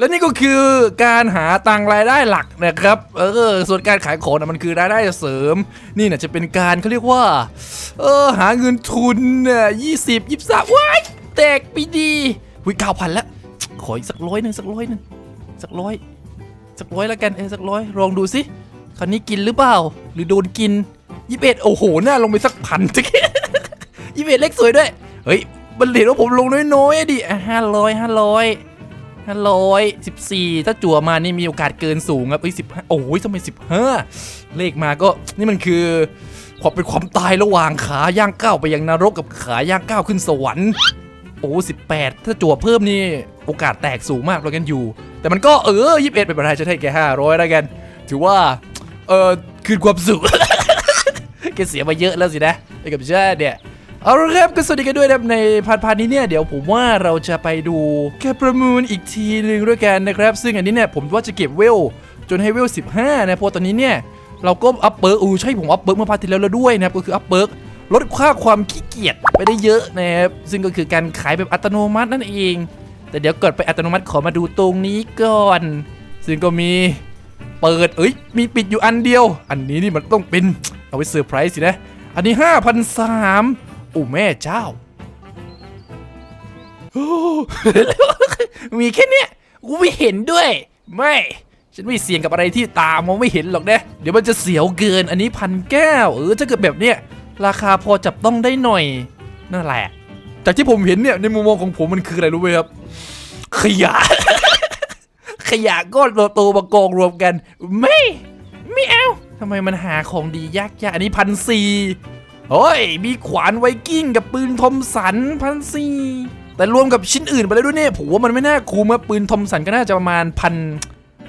และนี่ก็คือการหาตังค์รายได้หลักนะครับ เออ ส่วนการขายของนะมันคือรายได้เสริม นี่นะจะเป็นการเขาเรียกว่า เออ หาเงินทุนเนี่ยยี่สิบยี่สามว้ายแตกไปดีวิเก้าพันแล้วขออีกสักร้อยหนึ่งสักร้อยหนึ่งสักร้อยสักร้อยแล้วกันเออสักร้อยลองดูสิคราวนี้กินหรือเปล่า หรือโดนกินยี่สิบเอ็ดโอ้โหหน้าลงไปสักพันจิยี่สิบเอ็ดเลขสวยด้วย เฮ้ยมันเห็นว่าผมลงน้อยๆดิห้าร้อยห้าร้อย ร้อยสิบสี่ถ้าจั่วมานี่มีโอกาสเกินสูงครับเอ้ยสิบห้าโอ้ยทำไมสิบห้าเลขมาก็นี่มันคือความเป็นความตายระหว่างขาย่างก้าวไปยังนรกกับขาย่างก้าวขึ้นสวรรค์โอ้สิบแปดถ้าจั่วเพิ่มนี่โอกาสแตกสูงมากเรากันอยู่ แต่มันก็เออยี่สิบเอ็ดเป็นไปได้จะให้แกห้าร้อยแล้วกัน ถือว่า เออคืนความสุขแกเสียมาเยอะแล้วสินะไอ้กับชาเนี่ย เอาละครับก็สวัสดีกันด้วยนะครับในพาร์ทพาร์ทนี้เนี่ยเดี๋ยวผมว่าเราจะไปดูแค่ประมูลอีกทีหนึ่งด้วยกันนะครับ ซึ่งอันนี้เนี่ยผมว่าจะเก็บเวลจนให้เวล 15 นะเพราะตอนนี้เนี่ยเราก็อัพเปิร์กอูใช่ผมอัพเปิร์กเมื่อพาร์ทที่แล้วแล้วด้วยนะครับก็คืออัพเปิร์กลดค่าความขี้เกียจไปได้เยอะนะครับซึ่งก็คือการขายแบบอัตโนมัตินั่นเอง แต่เดี๋ยวก่อนไปอัตโนมัติขอมาดูตรงนี้ก่อน ซึ่งก็มีเปิดเอ้ยมีปิดอยู่อันเดียว อันนี้นี่มันต้องเป็นเอาไว้เซอร์ไพรส์สินะอันนี้5,003 อ้แม่เจ้า มีแค่เนี้ยกูไม่เห็นด้วย ไม่ ฉันไม่เสี่ยงกับอะไรที่ตามองไม่เห็นหรอกนะเดี๋ยวมันจะเสียวเกินอันนี้พันแก้วเออถ้าเกิดแบบเนี้ยราคาพอจับต้องได้หน่อยนั่นแหละจากที่ผมเห็นเนี่ยในมุมมองของผมมันคืออะไรรู้ไหมครับ ขยะ ขยะก้อนโตๆมากองรวมกัน ไม่ ไม่เอาทำไมมันหาของดียากๆอันนี้พันสี่ เฮ้ย มีขวานไวกิ้งกับปืนทอมสันพันสี่แต่รวมกับชิ้นอื่นไปแล้วด้วยเนี่ยผมว่ามันไม่น่าคุ้มอะปืนทอมสันก็น่าจะประมาณพัน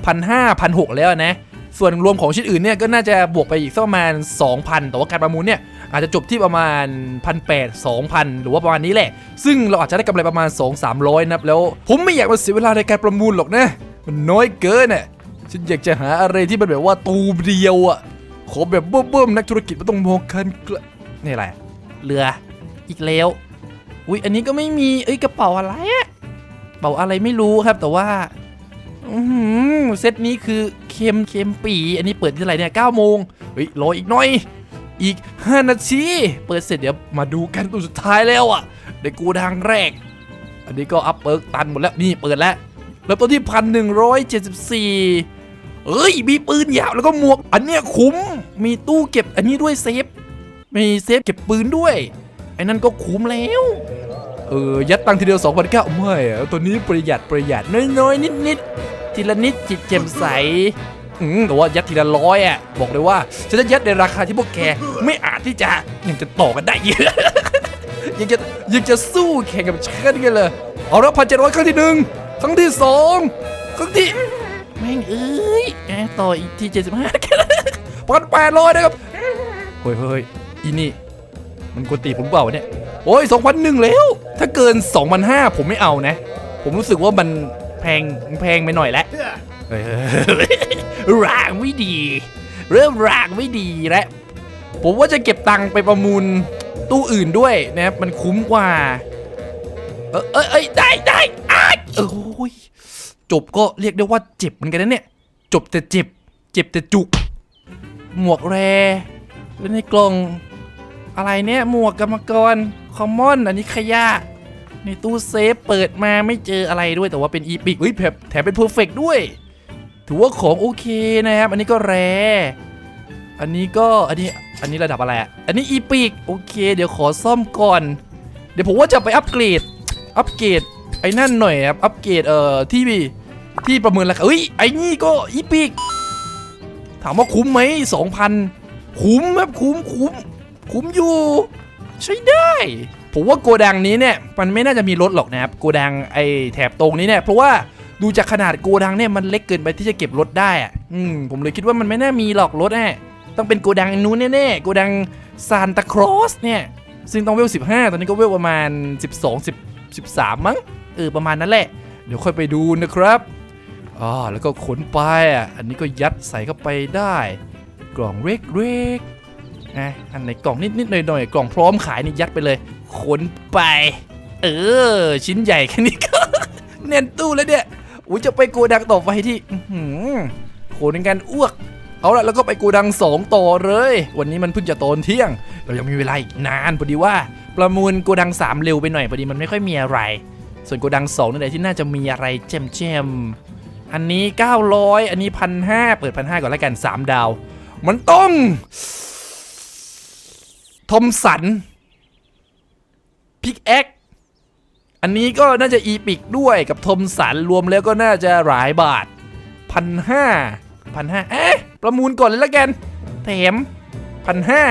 พันห้าพันหกแล้วนะ ส่วนรวมของชิ้นอื่นเนี่ยก็น่าจะบวกไปอีกสักประมาณ 2,000 แต่ว่าการประมูลเนี่ยอาจจะจบที่ประมาณ 1,800 2,000 หรือว่าประมาณนี้แหละ ซึ่งเราอาจจะได้กำไรประมาณ 2-300นะครับแล้ว ผมไม่อยากมาเสียเวลาในการประมูลหรอกนะ มันน้อยเกินน่ะฉันอยากจะหาอะไรที่มันแบบว่าตูมเดียวอะขอแบบเบิ่มๆนักธุรกิจมันต้องมองคันไกล นี่อะไร เรือ อีกแล้วอุ้ยอันนี้ก็ไม่มี เอ้ยกระเป๋าอะไรอะกระเป๋าอะไรไม่รู้ครับ แต่ว่าเซตนี้คือเค็มเค็มปี อันนี้เปิดที่ไหนเนี่ย9โมงเฮ้ยรออีกหน่อย อีก 5 นาที เปิดเสร็จเดี๋ยวมาดูกันตัวสุดท้ายแล้วอะในกูทางแรก อันนี้ก็อัพเปิร์กตันหมดแล้ว นี่เปิดแล้วแล้วตัวที่พันหนึ่งร้อยเจ็ดสิบสี่เอ้ย มีปืนยาวแล้วก็หมวก อันเนี้ยคุ้ม มีตู้เก็บอันนี้ด้วยเซฟ มีเซฟเก็บปืนด้วย ไอ้นั่นก็คุ้มแล้ว เออ ยัดตังทีเดียว2 0 0 9ไม่อะตัวนี้ประหยัดประหยัดน้อยๆ นิดๆ ทีละนิดจิตแจ่มใสอืมแต่ว่ายัดทีละร้อยอะ บอกเลยว่าฉันจะยัดในราคาที่พวกแกไม่อาจที่จะยังจะต่อกันได้เยอะยังจะยังจะสู้แข่งกับฉันกันเลย เอาละพันเจ็ดร้อยครั้งที่หนึ่งครั้งที่สองครั้งที่แม่งเอ้ยแอบต่ออีกทีเจ็ดสิบห้าพันแปดร้อยนะครับเฮ้ยเฮ้ย อีนี่ มันกวนตีผมเปล่าเนี่ย โอ้ยสองพันหนึ่งแล้ว ถ้าเกินสองพันห้าผมไม่เอานะ ผมรู้สึกว่ามันแพงแพงไปหน่อยแล้วรางไม่ดี เริ่มรางไม่ดีแล้วผมว่าจะเก็บตังค์ไปประมูลตู้อื่นด้วยนะครับมันคุ้มกว่า เออเอยเอยได้ได้อ้ายเออโอ้ยจบก็เรียกได้ว่าเจ็บเหมือนกันนะเนี่ย จบแต่เจ็บ เจ็บแต่จุก หมวกแร แล้วในกล่อง อะไรเนี่ยหมวกกรรมกรคอมมอนอันนี้ขยะในตู้เซฟเปิดมาไม่เจออะไรด้วยแต่ว่าเป็นอีพิกเฮ้ยแถมแถมเป็นเพอร์เฟกด้วย ถือว่าของโอเคนะครับ อันนี้ก็แรอันนี้ก็อันนี้อันนี้ระดับอะไรอะอันนี้อีพิกโอเค เดี๋ยวขอซ่อมก่อน เดี๋ยวผมว่าจะไปอัปเกรดอัปเกรดไอ้นั่นหน่อยครับอัปเกรดเอ่อที่ที่ประเมินราคาเฮ้ยไอ้นี่ก็อีพิกถามว่าคุ้มไหมสองพันคุ้มครับคุ้มคุ้ม คุ้มอยู่ ใช้ได้ ผมว่าโกดังนี้เนี่ยมันไม่น่าจะมีรถหรอกนะครับโกดังไอ้แถบตรงนี้เนี่ยเพราะว่าดูจากขนาดโกดังเนี่ยมันเล็กเกินไปที่จะเก็บรถได้อะอืมผมเลยคิดว่ามันไม่น่ามีหรอกรถแน่ต้องเป็นโกดังอันนู้นแน่ๆโกดังซานตาครอสเนี่ยซึ่งต้องเวล 15 ตอนนี้ก็เวลประมาณ 12 10 13 มั้งเออประมาณนั้นแหละ เดี๋ยวค่อยไปดูนะครับอ๋อแล้วก็ขนไปอะอันนี้ก็ยัดใส่เข้าไปได้ กล่องเล็กๆ นะอันไหนกล่องนิดๆหน่อยๆกล่องพร้อมขายนี่ยัดไปเลยขนไป เออ ชิ้นใหญ่แค่นี้ก็แน่นตู้แล้วเนี่ยอุ้ยจะไปโกดังต่อไปที่อื้อหือโหในการอ้วกเอาละแล้วก็ไปโกดังสองต่อเลย วันนี้มันเพิ่งจะตอนเที่ยง เรายังมีเวลาอีกนานพอดีว่า ประมูลโกดัง 3 เร็วไปหน่อยพอดีมันไม่ค่อยมีอะไร ส่วนโกดัง2นั่นแหละที่น่าจะมีอะไรแจมแจมอันนี้ 900 อันนี้พันห้าเปิดพันห้าก่อนแล้วกัน 3 ดาว มันต้อง ทอมสันพิกแอคอันนี้ก็น่าจะอีพิกด้วยกับทอมสันรวมแล้วก็น่าจะหลายบาทพันห้าพันห้าเอ๊ะประมูลก่อนเลยละกัน แถมพันห้า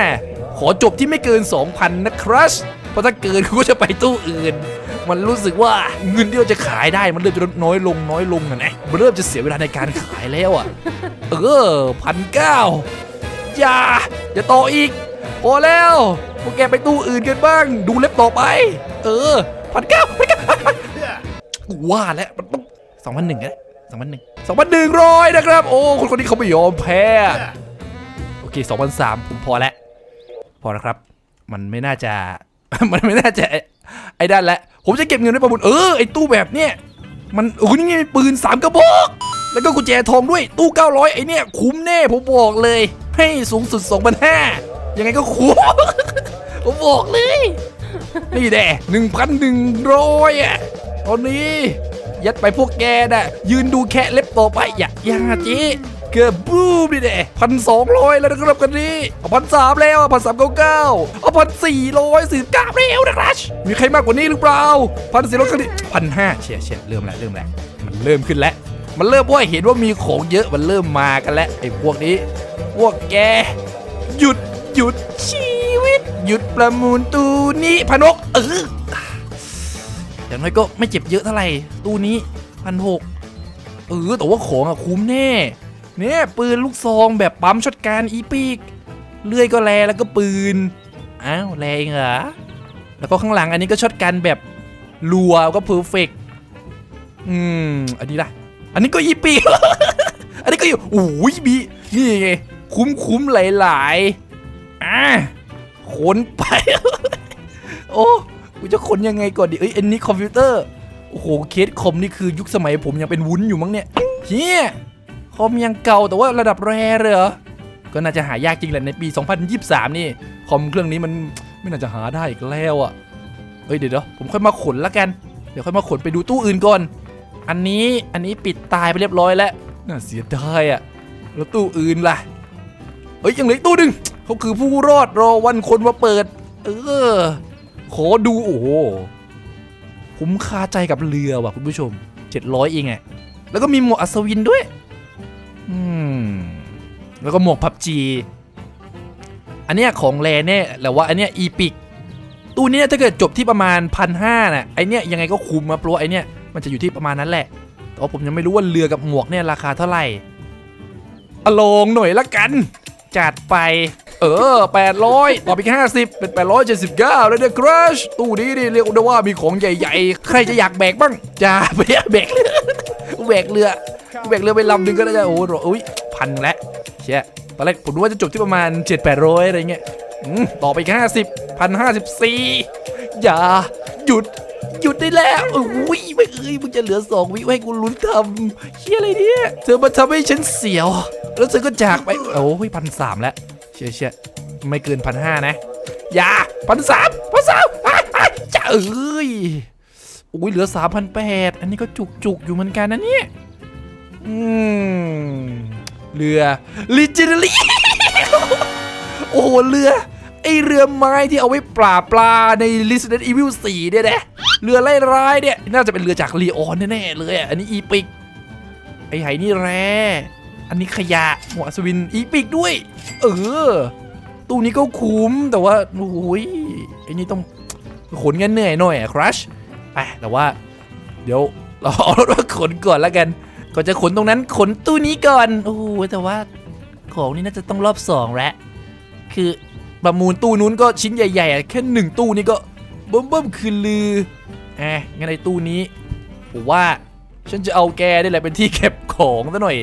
ขอจบที่ไม่เกิน 2,000 นะครับเพราะถ้าเกินกูก็จะไปตู้อื่น มันรู้สึกว่าเงินที่เราจะขายได้มันเริ่มจะน้อยลงน้อยลงนะนะมันเริ่มจะเสียเวลาในการขายแล้วอะ เออพันเก้าอย่าอย่าต่ออีก พอแล้วพวกแกไปตู้อื่นกันบ้าง ดูเล็บต่อไป เออพันเก้าพันเก้ากูว่าแล้วมันต้องสองพันหนึ่งนะสองพันหนึ่งสองพันหนึ่งร้อยนะครับ โอ้คนคนนี้เขาไม่ยอมแพ้ โอเคสองพันสามผมพอแล้วพอนะครับ มันไม่น่าจะ มันไม่น่าจะ ไอ้ด้านละ ผมจะเก็บเงินไว้ประมูลเออไอ้ตู้แบบเนี้ยมันโอ้ยนี่ไงปืนสามกระบอกแล้วก็กุญแจทองด้วยตู้ 900 ไอ้เนี่ย คุ้มแน่ผมบอกเลย ให้สูงสุด 2,500 ยังไงก็คุ้ม ผมบอกเลย นี่แด่1,100อะตอนนี้ ยัดไปพวกแกน่ะ ยืนดูแค่เล็บต่อไป อย่าอย่าจีเกือบบูมนี่แด่พันสองร้อยแล้วนะครับกันนี้เอาพันสามแล้วพันสามเก้าเก้าเอาพันสี่ร้อยสี่เก้าแล้วนะครับมีใครมากกว่านี้หรือเปล่าพันสี่ร้อยกันนี้พันห้าเฉียเฉียเริ่มแล้วเริ่มแล้วมันเริ่มขึ้นแล้ว มันเริ่มว่าเห็นว่ามีของเยอะมันเริ่มมากันแล้วไอ้พวกนี้ พวกแก หยุด หยุดชีวิต หยุดประมูลตูนี้พนกเอออย่างน้อยก็ไม่เจ็บเยอะเท่าไหร่ตู้นี้พันหกเออแต่ว่าของอะคุ้มแน่เนี่ยปืนลูกซองแบบปั๊มช็อตการอีปีกเลื่อยก็แลแล้วก็ปืนอ้าวแรงเหรอแล้วก็ข้างหลังอันนี้ก็ช็อตกันแบบรัวก็เพอร์เฟกอืมอันนี้ล่ะ อันนี้ก็อีปีกอันนี้ก็อยู่โอ้ยมีนี่ไงคุ้มคุ้มหลายๆ อะขนไป โอ้กูจะขนยังไงก่อนดิเอ้ยอันนี้คอมพิวเตอร์ โอ้โห เคสคอมนี่คือยุคสมัยผมยังเป็นวุ้นอยู่มั้งเนี่ยเฮียคอมยังเก่าแต่ว่าระดับแรเลยเหรอ ก็น่าจะหายากจริงแหละในปี 2023 นี่ คอมเครื่องนี้มันไม่น่าจะหาได้อีกแล้วอะ่ะเฮ้ยเดี๋ยวเดี๋ยวผมค่อยมาขนละกัน เดี๋ยวค่อยมาขนไปดูตู้อื่นก่อน อันนี้อันนี้ปิดตายไปเรียบร้อยแล้ว น่าเสียดายอะ่ะ แล้วตู้อื่นล่ะ เฮ้ยยังเหลือตู้หนึ่ง เขาคือผู้รอดรอวันคนมาเปิด เออ ขอดูโอ้โหคุ้มคาใจกับเรือว่ะคุณผู้ชม 700เองไงแล้วก็มีหมวกอัศวินด้วย อืม แล้วก็หมวกพับจี อันเนี้ยของแรแน่แต่ว่าอันเนี้ยอีพิกตู้เนี้ยถ้าเกิดจบที่ประมาณพันห้าน่ะไอเนี้ยยังไงก็คุ้มมาเพราะว่าไอเนี้ยมันจะอยู่ที่ประมาณนั้นแหละแต่ว่าผมยังไม่รู้ว่าเรือกับหมวกเนี่ยราคาเท่าไหร่อะลงหน่อยละกัน จัดไป เออ 800 ต่อไป50 เป็น 879 แล้วเนี่ยครัชตู้นี้นี่เรียกได้ว่ามีของใหญ่ๆ ใครจะอยากแบกบ้างจ้าไปแบกเรือแบกเรือแบกเรือไปลำหนึ่งก็ได้จะโอ้โหอุ้ยพันแล้วเชี่ยตอนแรกผมนึกว่าจะจบที่ประมาณ 7 800 อะไรเงี้ยอืมต่อไป50พันห้าสิบสี่อย่าหยุดหยุดได้แล้วอุ้ยไม่เอ้ยมึงจะเหลือสองวิให้กูลุ้นทำเชี่ยอะไรเนี่ย เธอมาทำให้ฉันเสียว แล้วเธอก็จากไป โอ้ยพันสามแล้ว เชี่ยเชี่ยไม่เกินพันห้านะ อย่าพันสามพันสามอะอะจะเอ้ยอุ้ยเหลือสามพันแปดอันนี้ก็จุกจุกอยู่เหมือนกันนะเนี่ยอืมเรือลิจิเนลี่โอ้เรือไอเรือไม้ที่เอาไว้ปราบปลาใน Resident Evil 4เนี่ยนะเรือไล่ร้ายเนี่ย น่าจะเป็นเรือจากลีออนแน่ๆเลยอันนี้อีปิก ไอไหนี่แร่ อันนี้ขยะหมวกอัศวินอีปิกด้วย เออ ตู้นี้ก็คุ้มแต่ว่าโอ้ยไอ้นี่ต้องขนกันเหนื่อยหน่อยอะครัชไปแต่ว่า เดี๋ยวเราเอารถมาขนก่อนแล้วกันก่อนจะขนตรงนั้นขนตู้นี้ก่อนโอ้โหแต่ว่าของนี่น่าจะต้องรอบสองแล้วคือประมูลตู้นู้นก็ชิ้นใหญ่ๆอะแค่หนึ่งตู้นี่ก็เบิ่มเบิ่มคือลือแอะงั้นไอ้ตู้นี้ผมว่าฉันจะเอาแกได้แหละเป็นที่เก็บของซะหน่อย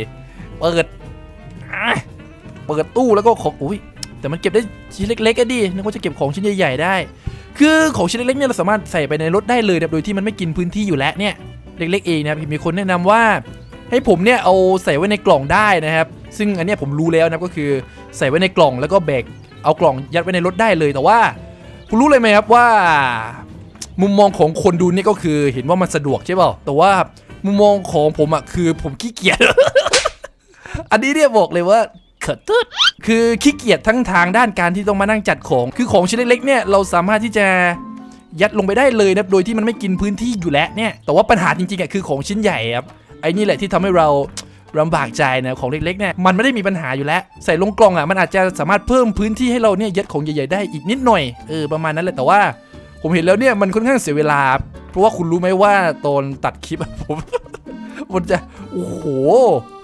เปิดเปิดตู้แล้วก็ของอุ้ยแต่มันเก็บได้ชิ้นเล็กๆก็ดีนึกว่าจะเก็บของชิ้นใหญ่ๆได้ คือของชิ้นเล็กๆเนี่ยเราสามารถใส่ไปในรถได้เลยนะโดยที่มันไม่กินพื้นที่อยู่แล้วเนี่ยเล็กๆเองนะครับมีคนแนะนำว่า ให้ผมเนี่ยเอาใส่ไว้ในกล่องได้นะครับ ซึ่งอันเนี้ยผมรู้แล้วนะก็คือใส่ไว้ในกล่องแล้วก็แบกเอากล่องยัดไว้ในรถได้เลยแต่ว่าคุณรู้เลยไหมครับว่า มุมมองของคนดูนี่ก็คือเห็นว่ามันสะดวกใช่เปล่าแต่ว่ามุมมองของผมอะคือผมขี้เกียจ อันนี้เนี่ยบอกเลยว่าเขิดตึดคือขี้เกียจทั้งทางด้านการที่ต้องมานั่งจัดของ คือของชิ้นเล็กๆเนี่ยเราสามารถที่จะยัดลงไปได้เลยนะโดยที่มันไม่กินพื้นที่อยู่แล้วเนี่ย แต่ว่าปัญหาจริงๆอะคือของชิ้นใหญ่ครับไอ้นี่แหละที่ทำให้เราลำบากใจนะของเล็กๆเนี่ยมันไม่ได้มีปัญหาอยู่แล้ว ใส่ลงกล่องอะมันอาจจะสามารถเพิ่มพื้นที่ให้เราเนี่ยยัดของใหญ่ๆได้อีกนิดหน่อยเออประมาณนั้นแหละแต่ว่า ผมเห็นแล้วเนี่ยมันค่อนข้างเสียเวลา เพราะว่าคุณรู้ไหมว่าตอนตัดคลิปผมมันจะโอ้โห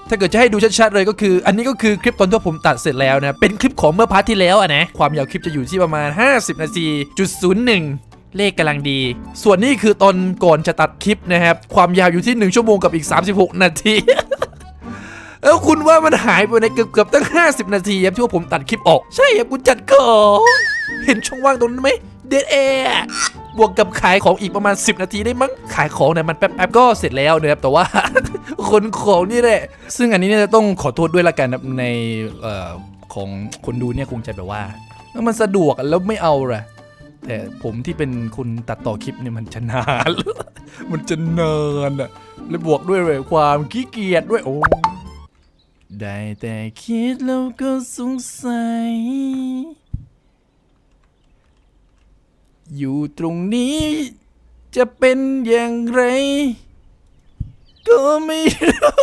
ถ้าเกิดจะให้ดูชัดๆเลยก็คือ อันนี้ก็คือคลิปตอนที่ผมตัดเสร็จแล้วนะเป็นคลิปของเมื่อพาร์ทที่แล้วอะนะความยาวคลิปจะอยู่ที่ประมาณ 50 นาทีจุดศูนย์หนึ่งเลขกำลังดี ส่วนนี้คือตอนก่อนจะตัดคลิปนะครับ ความยาวอยู่ที่ 1 ชั่วโมงกับอีก 36 นาที เออคุณว่ามันหายไปในเกือบเกือบตั้ง 50 นาทีครับที่ว่าผมตัดคลิปออก ใช่ครับคุณจัดของเห็นช่องว่างตรงนั้นไหมเดดแอร์ บวกกับขายของอีกประมาณ 10 นาทีได้มั้งขายของเนี่ยมันแป๊บๆก็เสร็จแล้วนะครับแต่ว่าคนของนี่แหละซึ่งอันนี้เนี่ยต้องขอโทษด้วยละกันนะในเอ่อของคนดูเนี่ยคงจะแบบว่ามันสะดวกแล้วไม่เอาละแต่ผมที่เป็นคนตัดต่อคลิปเนี่ยมันจะนานมันจะนานอะและบวกด้วยเลยความขี้เกียจด้วยโอ้ได้แต่คิดแล้วก็สงสัย อยู่ตรงนี้ จะเป็นอย่างไร ก็ไม่รู้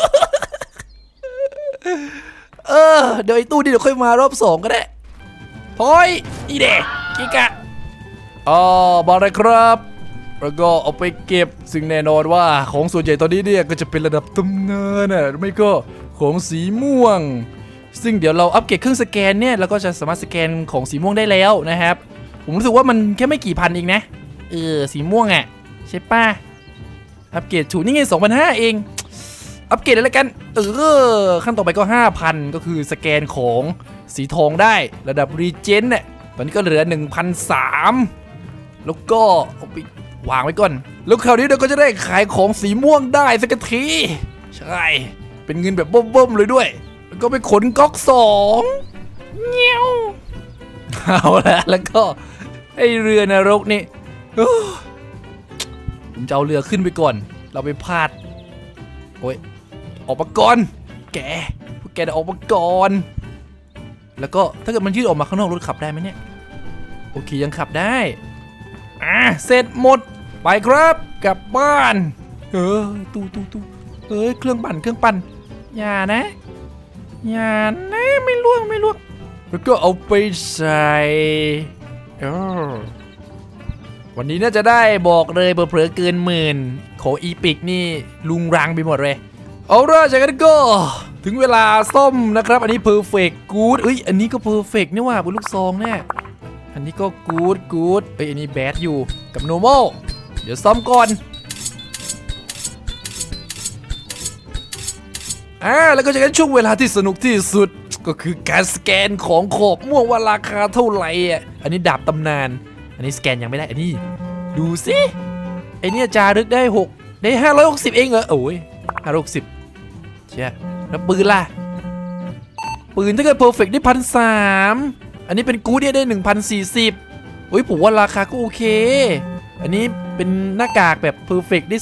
เออ เดี๋ยวไอ้ตู้นี่เดี๋ยวค่อยมารอบสองก็ได้พอยอีเด็กกิกะอ๋อมาเลยครับ แล้วก็เอาไปเก็บ ซึ่งแน่นอนว่าของส่วนใหญ่ตอนนี้เนี่ยก็จะเป็นระดับตำนานน่ะไม่ก็ของสีม่วงซึ่งเดี๋ยวเราอัปเกรดเครื่องสแกนเนี่ยเราก็จะสามารถสแกนของสีม่วงได้แล้วนะครับ ผมรู้สึกว่ามันแค่ไม่กี่พันเองนะ เออ สีม่วงอะ่ะ ใช่ป่ะ อัปเกรดถูนี่ไง2,500เอง อัปเกรดเลยละกัน เออ ขั้นต่อไปก็5,000ก็คือสแกนของสีทองได้ระดับรีเจนเนี่ยตอนนี้ก็เหลือ1,300แล้วก็เอาไปวางไว้ก่อน แล้วคราวนี้เราก็จะได้ขายของสีม่วงได้สักที ใช่ เป็นเงินแบบเบิ่มๆเลยด้วย แล้วก็ไปขนก๊อกสองเงี้ยว เอาละแล้วก็ไอเรือนรกนี่ผมจะเอาเรือขึ้นไปก่อน เราไปพลาดโอ้ยออกมาก่อนแกพวกแกดออกมาก่อนแล้วก็ถ้าเกิดมันยืดออกมาข้างนอกรถขับได้ไหมเนี่ยโอเคยังขับได้อะเสร็จหมดไปครับกลับบ้าน เออตู้ตู้ตู้เอ้ยเครื่องปั่นเครื่องปั่นอย่านะอย่านะไม่ล่วงไม่ล่วง แล้วก็เอาไปใส่วันนี้น่าจะได้บอกเลยเผลอเกินหมื่นของอีพิกนี่ลุงรังไปหมดเลย เอาละจากนั้นก็ถึงเวลาซ่อมนะครับ อันนี้ perfect good เอ้ยอันนี้ก็ perfect นี่ว่าบนลูกซองเนี่ยอันนี้ก็ good good เอ้ยอันนี้ bad อยู่กับ normal เดี๋ยวซ่อมก่อนอ่าแล้วก็จากนั้นช่วงเวลาที่สนุกที่สุด ก็คือการสแกนของขอบม่วงว่าราคาเท่าไหร่อะอันนี้ดาบตำนาน อันนี้สแกนยังไม่ได้อันนี้ ดูสิไอเนี่ยจารึกได้ 6 ได้ 560 เองเหรอโอ้ย560เชี่ยแล้วปืนล่ะ ปืนถ้าเกิดเพอร์เฟกได้พันสามอันนี้เป็นกู๊ดเนี่ยได้1,040โอ้ยผมว่าราคาก็โอเค อันนี้เป็นหน้ากากแบบเพอร์เฟกได้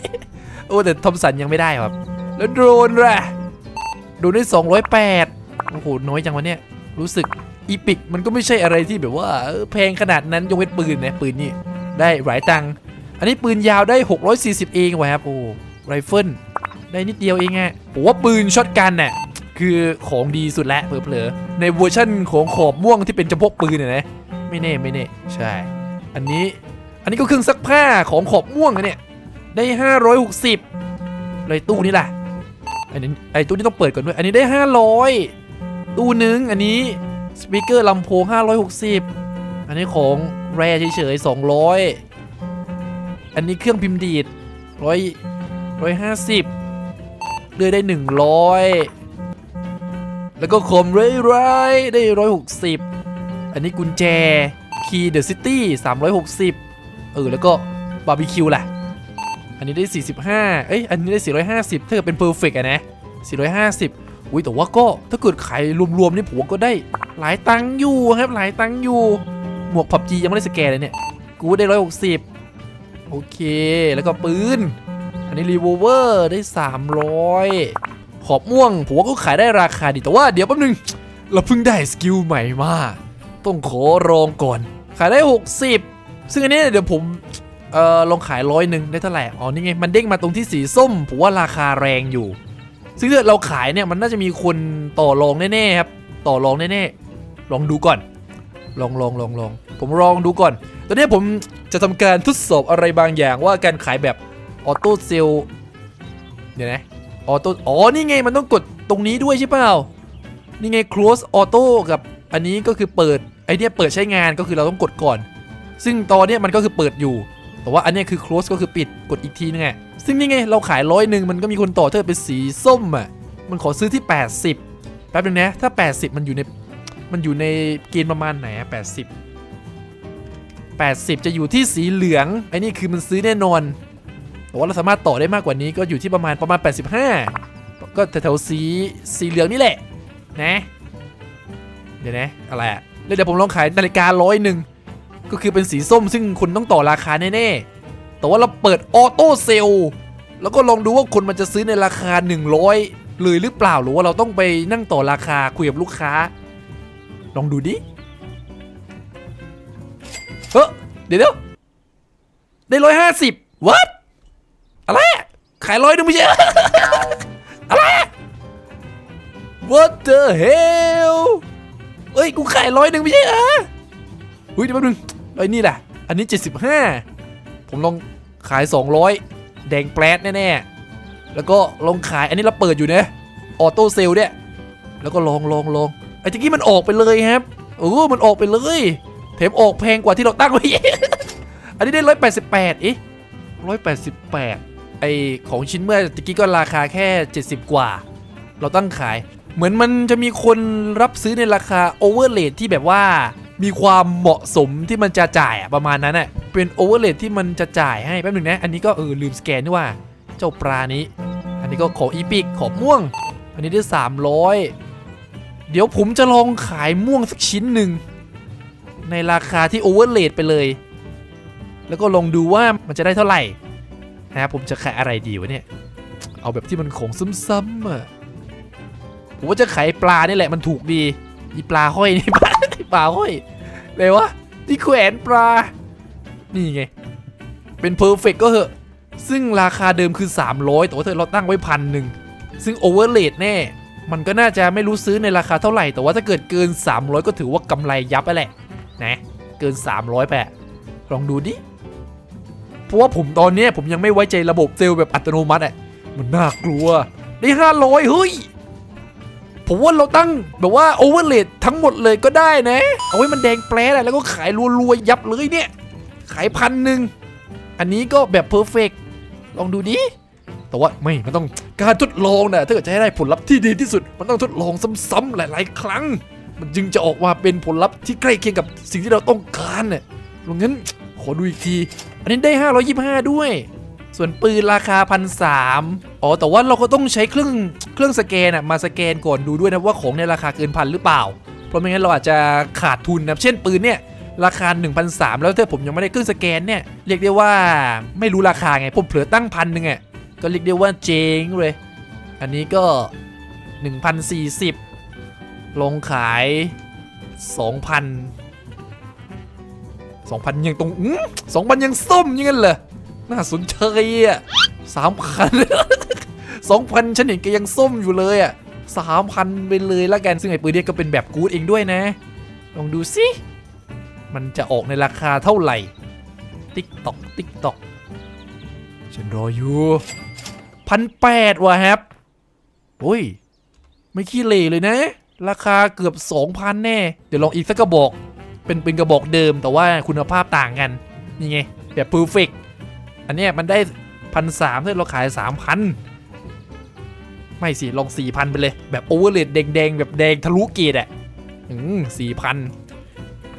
300 โอ้แต่ทอมสันยังไม่ได้ครับ แล้วโดรนล่ะ โดรนได้ 208 โอ้โหน้อยจังวะเนี่ยรู้สึกอีพิกมันก็ไม่ใช่อะไรที่แบบว่าแพงขนาดนั้นยกเว้นปืนนะปืนนี่ได้หลายตังค์อันนี้ปืนยาวได้ 640 เองวะครับโอ้ไรเฟิลได้นิดเดียวเองอะผมว่าปืนช็อตกันน่ะคือของดีสุดแล้วเผลอๆในเวอร์ชั่นของขอบม่วงที่เป็นจำพวกปืนเนี่ยนะไม่แน่ไม่แน่ใช่ อันนี้อันนี้ก็เครื่องซักผ้าของขอบม่วงนะเนี่ยได้ 560เลยตู้นี้ล่ะอันนี้ไอ้ตู้นี้ต้องเปิดก่อนด้วยอันนี้ได้ 500 ตู้หนึ่งอันนี้สปีกเกอร์ลำโพง 560 อันนี้ของแรเฉยๆ200 อันนี้เครื่องพิมพ์ดีดร้อยร้อยห้าสิบเลื่อยได้100แล้วก็คมเรื่อยๆได้160อันนี้กุญแจคีย์เดอะซิตี้360เออ แล้วก็บาร์บีคิวล่ะอันนี้ได้45เอ้ย อันนี้ได้450ถ้าเกิดเป็นเพอร์เฟกอะนะ450อุ้ย แต่ว่าก็ถ้าเกิดขายรวมๆนี่ผมก็ได้หลายตังค์อยู่ครับหลายตังค์อยู่ หมวกผับจียังไม่ได้สแกนเลยเนี่ย กูได้160โอเคแล้วก็ปืน อันนี้รีโวเวอร์ได้ 300 ขอบม่วงผมว่าก็ขายได้ราคาดีแต่ว่าเดี๋ยวแป๊บนึง เราเพิ่งได้สกิลใหม่มา ต้องขอลองก่อน ขายได้ 60 ซึ่งอันนี้เดี๋ยวผมเอ่อลองขายร้อยหนึ่งได้เท่าไหร่อ๋อนี่ไง มันเด้งมาตรงที่สีส้มผมว่าราคาแรงอยู่ ซึ่งถ้าเราขายเนี่ยมันน่าจะมีคนต่อรองแน่ๆครับ ต่อรองแน่ๆลองดูก่อน ลองลองลองลองผมลองดูก่อน ตอนนี้ผมจะทำการทดสอบอะไรบางอย่างว่าการขายแบบออโต้เซลเดี๋ยวนะออโต้อ๋อนี่ไงมันต้องกดตรงนี้ด้วยใช่เปล่านี่ไง close auto กับอันนี้ก็คือเปิดไอเนี้ยเปิดใช้งานก็คือเราต้องกดก่อน ซึ่งตอนเนี้ยมันก็คือเปิดอยู่ แต่ว่าอันนี้คือ close ก็คือปิดกดอีกทีนึงไงซึ่งนี่ไงเราขายร้อยหนึ่งมันก็มีคนต่อเธอเป็นสีส้มอะมันขอซื้อที่ 80 แป๊บนึงนะถ้า 80 มันอยู่ในมันอยู่ในเกณฑ์ประมาณไหนอะ80 80 จะอยู่ที่สีเหลืองไอ้นี่คือมันซื้อแน่นอนแต่ว่าเราสามารถต่อได้มากกว่านี้ก็อยู่ที่ประมาณประมาณ 85 ก็แถวๆสีสีเหลืองนี่แหละนะเดี๋ยวนะอะไรอะเดี๋ยวผมลองขายนาฬิการ้อยหนึ่ง ก็คือเป็นสีส้มซึ่งคุณต้องต่อราคาแน่ๆ แต่ว่าเราเปิดออโต้เซลแล้วก็ลองดูว่าคนมันจะซื้อในราคา 100 เลยหรือเปล่าหรือว่าเราต้องไปนั่งต่อราคาคุยกับลูกค้า ลองดูดิเฮ้ยเดี๋ยวเดี๋ยวได้ร้อยห้าสิบ what อะไร ขายร้อยหนึงไม่ใช่อะไร what the hell เอ้ย กูขายร้อยหนึ่งไม่ใช่เหรอเฮ้ยเดี๋ยวแป๊บนึง ไอ้ยนี่แหละ อันนี้ 75 ผมลองขาย 200 แดงแปลดแน่ๆ แล้วก็ลองขายอันนี้เราเปิดอยู่นะออโต้เซลเนี่ย แล้วก็ลองลองลองไอ้ตะกี้มันออกไปเลยครับเออมันออกไปเลยแถมออกแพงกว่าที่เราตั้งไว้อันนี้ได้ 188เอ๊ะ188ไอของชิ้นเมื่อตะกี้ก็ราคาแค่ 70 กว่า เราตั้งขาย เหมือนมันจะมีคนรับซื้อในราคาโอเวอร์เลที่แบบว่า มีความเหมาะสมที่มันจะจ่ายอะประมาณนั้นอะเป็นโอเวอร์เลที่มันจะจ่ายให้แป๊บหนึงนะ อันนี้ก็เออลืมสแกนด้วยว่า เจ้าปลานี้ อันนี้ก็ของอีพิกขอม่วง อันนี้ได้ 300 เดี๋ยวผมจะลองขายม่วงสักชิ้นหนึ่ง ในราคาที่โอเวอร์เลไปเลย แล้วก็ลองดูว่ามันจะได้เท่าไหร่นะผมจะขายอะไรดีวะเนี่ย เอาแบบที่มันของซ้ำๆอะผมว่าจะขายปลานี่แหละมันถูกดี อีปลาห้อยนี่ปลา ปลาห้ยเลยวะที่แขวนปลา นี่ไง เป็นเพอร์เฟกก็เหอะ ซึ่งราคาเดิมคือ 300 แต่ว่าเธอเราตั้งไว้พันหนึ่ง ซึ่งโอเวอร์เลแน่ มันก็น่าจะไม่รู้ซื้อในราคาเท่าไหร่ แต่ว่าถ้าเกิดเกิน 300 ก็ถือว่ากำไรยับไปแหละ นะ เกิน 300แปะลองดูดิ เพราะว่าผมตอนนี้ผมยังไม่ไว้ใจระบบเซลล์แบบอัตโนมัติอะ มันน่ากลัว ได้ 500 เฮ้ย ผมว่าเราตั้งแบบว่าโอเวอร์เลทั้งหมดเลยก็ได้นะ เอาไว้มันแดงแปรอะแล้วก็ขายรัวๆยับเลยเนี่ย ขายพันหนึ่ง อันนี้ก็แบบเพอร์เฟกลองดูดิ แต่ว่าไม่ มันต้องการทดลองนะถ้าเกิดจะให้ได้ผลลัพธ์ที่ดีที่สุด มันต้องทดลองซ้ำๆหลาย ๆ ครั้ง มันจึงจะออกมาเป็นผลลัพธ์ที่ใกล้เคียงกับสิ่งที่เราต้องการเนี่ยดังนั้นขอดูอีกที อันนี้ได้ 525 ด้วย ส่วนปืนราคาพันสามอ๋อ แต่ว่าเราก็ต้องใช้เครื่อง เครื่องสแกนมาสแกนก่อนดูด้วยนะว่าของในยราคาเกินพันหรือเปล่า เพราะไม่งั้นเราอาจจะขาดทุนนะเช่นปืนเนี่ยราคา 1,300 แล้วถ้าผมยังไม่ได้เครื่องสแกนเนี่ยเรียกได้ว่าไม่รู้ราคาไงผมเผลอตั้งพันหนึ่งอะก็เรียกได้ว่าเจ๊งเลย อันนี้ก็ 1,040 ลงขาย 2,000 2,000 ยังตรงอืม2,000ยังส้มยังงั้นเหรอน่าสนใจอะสามพัน สองพันฉันเห็นแกยังส้มอยู่เลยอะสามพันไปเลยละกัน ซึ่งไอ้ปืนเนี่ยก็เป็นแบบกู๊ดเองด้วยนะ ลองดูสิมันจะออกในราคาเท่าไหร่ ติ๊กตอกติ๊กตอกฉันรออยู่พันแปดว่ะครับโอ้ย ไม่ขี้เหร่เลยนะ ราคาเกือบ 2,000 แน่ เดี๋ยวลองอีกสักกระบอก เป็นเป็นกระบอกเดิมแต่ว่าคุณภาพต่างกัน นี่ไง แบบเพอร์เฟกอันนี้มันได้พันสามถ้าเราขายสามพัน ไม่สิลองสี่พันไปเลย แบบโอเวอร์เลดแดงๆ แบบแดงทะลุเกตอะอืมสี่พัน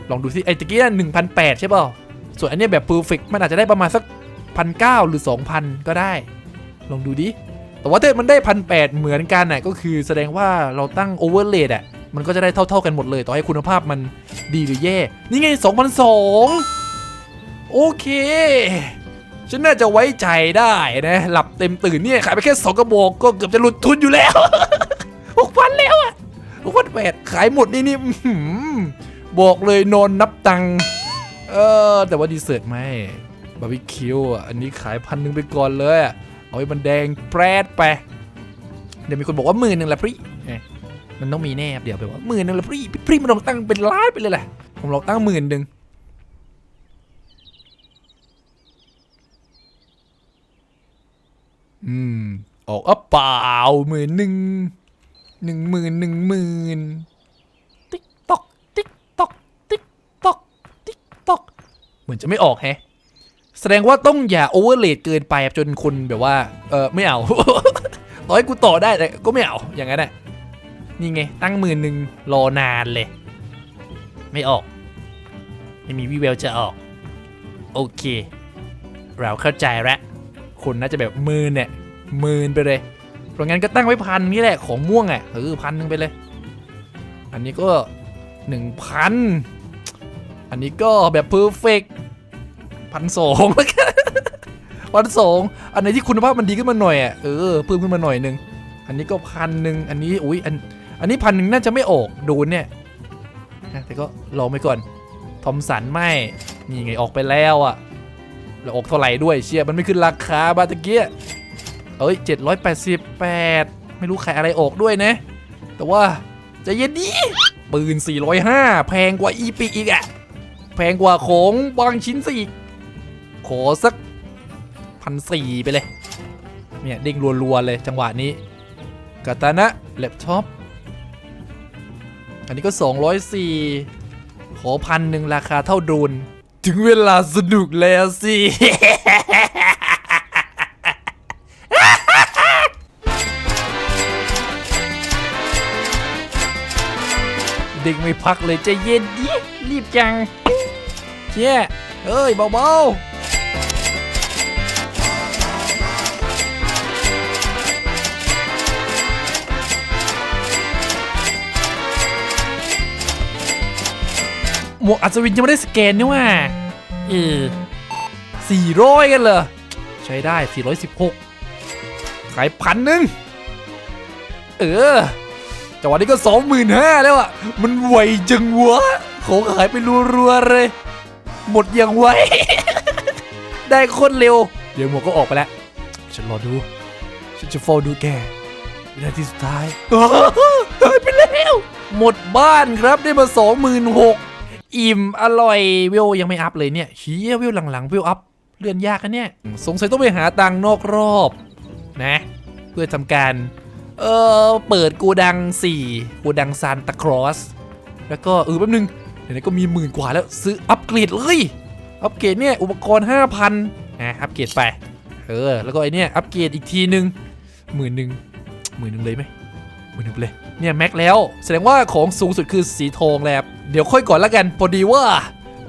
ลองดูสิไอ้ตะกี้หนึ่งพันแปดใช่เปล่าส่วนอันนี้แบบเพอร์เฟกมันอาจจะได้ประมาณสักพันเก้าหรือ2,000ก็ได้ ลองดูดิ แต่ว่าถ้ามันได้พันแปดเหมือนกันน่ะก็คือแสดงว่าเราตั้งโอเวอร์เลดอะมันก็จะได้เท่า ๆกันหมดเลย ต่อให้คุณภาพมันดีหรือแย่ นี่ไง2,002โอเค ฉันน่าจะไว้ใจได้นะ หลับเต็มตื่นเนี่ยขายไปแค่สองกระบอกก็เกือบจะหลุดทุนอยู่แล้วหกพันแล้วอะหกพันแปดขายหมดนี่นี่บอกเลยนอนนับตังเออแต่ว่าดีเซอร์ตไม่บาร์บีคิวอะอันนี้ขายพันหนึ่งไปก่อนเลยเอาให้มันแดงแปรดไป เดี๋ยวมีคนบอกว่าหมื่นหนึ่งละพี่มันต้องมีแน่ครับเดี๋ยวไปว่าหมื่นหนึ่งละพี่พี่มันลองตั้งเป็นล้านไปเลยแหละผมลองตั้งหมื่นหนึ่ง อืม ออกอะเปล่าหมื่นหนึ่งหนึ่งหมื่นหนึ่งหมื่นติ๊กตอกติ๊กตอกติ๊กตอกติ๊กตอกเหมือนจะไม่ออกแฮะ แสดงว่าต้องอย่าโอเวอร์เลดเกินไปจนคนแบบว่า เออไม่เอาต่อให้กูต่อได้แต่ก็ไม่เอาอย่างนั้นแหละนี่ไง ตั้งหมื่นหนึ่งรอนานเลย ไม่ออก ไม่มีวิแววจะออก โอเค เราเข้าใจแล้ว คนน่าจะแบบหมื่นเนี่ยหมื่นไปเลยเพราะงั้นก็ตั้งไว้พันนี่แหละของม่วงอะเออพันหนึ่งไปเลย อันนี้ก็หนึ่งพันอันนี้ก็แบบเพอร์เฟกพันสองแล้วกันพันสองอันไหนที่คุณภาพมันดีขึ้นมาหน่อยอะเออเพิ่มขึ้นมาหน่อยหนึ่งอันนี้ก็พันหนึ่งอันนี้อุ้ยอันอันนี้พันหนึ่งน่าจะไม่ออกโดนเนี่ยนะแต่ก็ลองไปก่อนทอมสันไม่นี่ไงออกไปแล้วอะ แล้วอกเท่าไหร่ด้วยเชียมันไม่ขึ้นราคาบาตะเกียเอ้ย 788 ไม่รู้ใครอะไรออกด้วยนะ แต่ว่าจะเย็นดีปืน 405 แพงกว่าอีปีอีกอะแพงกว่าของบางชิ้นซะอีกขอสักพันสี่ไปเลย เนี่ยเด้งรัวๆเลยจังหวะนี้กาตานะแล็ปท็อปอันนี้ก็ 204 ขอพันหนึ่งราคาเท่าดรน ถึงเวลาสนุกแล้วสิ เด็กไม่พักเลยใจะเย็นดิรีบจังเชี่ยเฮ้ยเบาๆ หมวกอัศวินยังไม่ได้สแกนนี่ว่าเออสี่ร้อยกันเหรอ ใช้ได้ 416 ขายพันหนึ่งเออจังหวะนี้ก็สองหมื่นห้าแล้วอะ มันไวจังวะของหายไปรัวๆเลย หมดอย่างไว ได้โคนเร็ว เดี๋ยวหมวกก็ออกไปแล้ว ฉันรอดู ฉันจะเฝ้าดูแกวินาทีสุดท้ายหายไปแล้ว หมดบ้านครับได้มาส อิ่มอร่อยเวยังไม่อัพเลยเนี่ยเฮียเวหลังๆเวอัพเลื่อนยากนะเนี่ยสงสัยต้องไปหาตังนอกรอบนะ เพื่อทำการ เออเปิดโกูดัง4โกูดังซานตาครอส แล้วก็เออแป๊บนึงเดี๋ยวนี้ก็มีหมื่นกว่าแล้วซื้ออัปเกรดเลยอัปเกรดเนี่ยอุปกรณ์ 5,000นะอัปเกรดไป เออ แล้วก็ไอเนี่ยอัปเกรดอีกทีนึงหมื่นหนึ่งหมื่นหนึ่งเลยไหม มื่นหนึ่งไปเลย เนี่ยแม็กแล้ว แสดงว่าของสูงสุดคือสีทองแล้วเดี๋ยวค่อยก่อนละกันพอดีว่า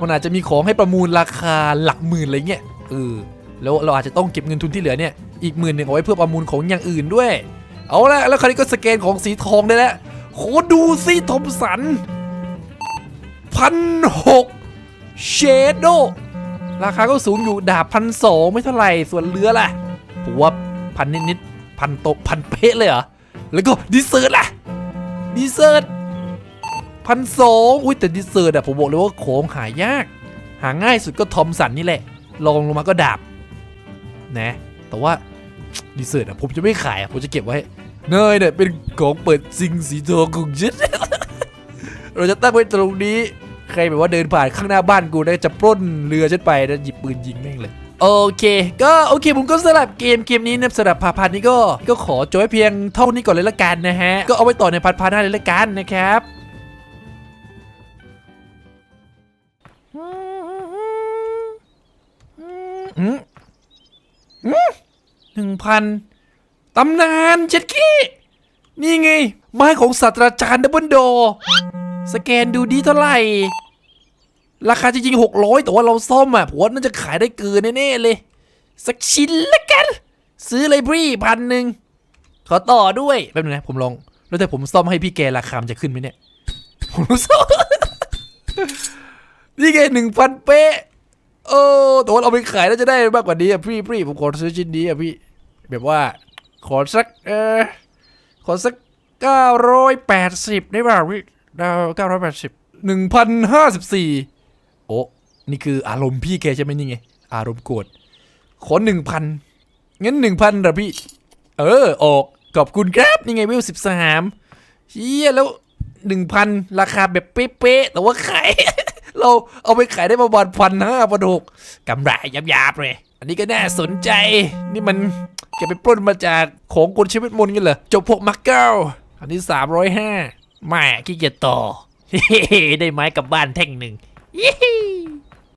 มันอาจจะมีของให้ประมูลราคาหลักหมื่นอะไรเงี้ยเออแล้วเราอาจจะต้องเก็บเงินทุนที่เหลือเนี่ยอีกหมื่นหนึ่งเอาไว้เพื่อประมูลของอย่างอื่นด้วย เอาละแล้วคราวนี้ก็สแกนของสีทองได้แล้วโคดูสิทอมสันพันหกเชโดราคาก็สูงอยู่ดาบพันสองไม่เท่าไหร่ส่วนเรือล่ะผมว่าพันนิดๆพันโตพันเป๊ะเลยเหรอ แล้วก็ดีเซอร์ล่ะดีเซอร์พันสองอุ้ยแต่ดีเซอร์อะผมบอกเลยว่าของหายาก หาง่ายสุดก็ทอมสันนี่แหละลองลงมาก็ดาบนะแต่ว่าดีเซอร์อะผมจะไม่ขายผมจะเก็บไว้เนยเนี่ยเป็นของเปิดซิงสีทองของฉันเราจะตั้งไว้ตรงนี้ ใครแบบว่าเดินผ่านข้างหน้าบ้านกูนะจะปล้นเรือฉันไปแล้วหยิบปืนยิงแม่งเลย โอเค ก็โอเคผมก็สลับเกมเกมนี้นะสำหรับพาพาร์ทนี้ก็ก็ขอจบไว้เพียงเท่านี้ก่อนเลยละกันนะฮะ ก็เอาไว้ต่อในพาร์ทพาร์ทหน้าเลยละกันนะครับอืมอืมหนึ่งพันตำนานเช็ดกี้ นี่ไง ไม้ของศาสตราจารย์ดับเบิลโด สแกนดูดีเท่าไหร่ ราคาจริงๆ600แต่ว่าเราซ่อมอะผมว่าน่าจะขายได้เกินแน่ๆเลย สักชิ้นละกัน ซื้อเลยพี่พันหนึ่งขอต่อด้วยแป๊บนึงนะผมลองแล้วแต่ผมซ่อมให้พี่แกราคามจะขึ้นไหมเนี่ยผมซ่อมนี่ไงหนึ่งพันเป๊ะโอ้แต่ว่าเอาไปขายแล้วจะได้มากกว่านี้อะพี่พี่ผมขอซื้อชิ้นนี้อะพี่ แบบว่า ขอสักเออขอสักเก้าร้อยแปดสิบได้ป่าวพี่ดาวเก้าร้อยแปดสิบหนึ่งพันห้าสิบสี่ นี่คืออารมณ์พี่แกใช่ไหมนี่ไง อารมณ์โกรธขอหนึ่งพันงั้นหนึ่งพันเหรอพี่ เออ ออกขอบคุณครับนี่ไงวิวสิบสามเฮียแล้วหนึ่งพันราคาแบบเป๊ะๆแต่ว่าขาย เราเอาไปขายได้ประมาณพันห้าพันหกกำไรยับๆเลยอันนี้ก็น่าสนใจ นี่มันแกไปปล้นมาจากของคนชีวิตมนกันเหรอจบพวกมักเกิลอันนี้สามร้อยห้าแม่ขี้เกียจต่อได้ไม้กลับบ้านแท่งหนึ่ง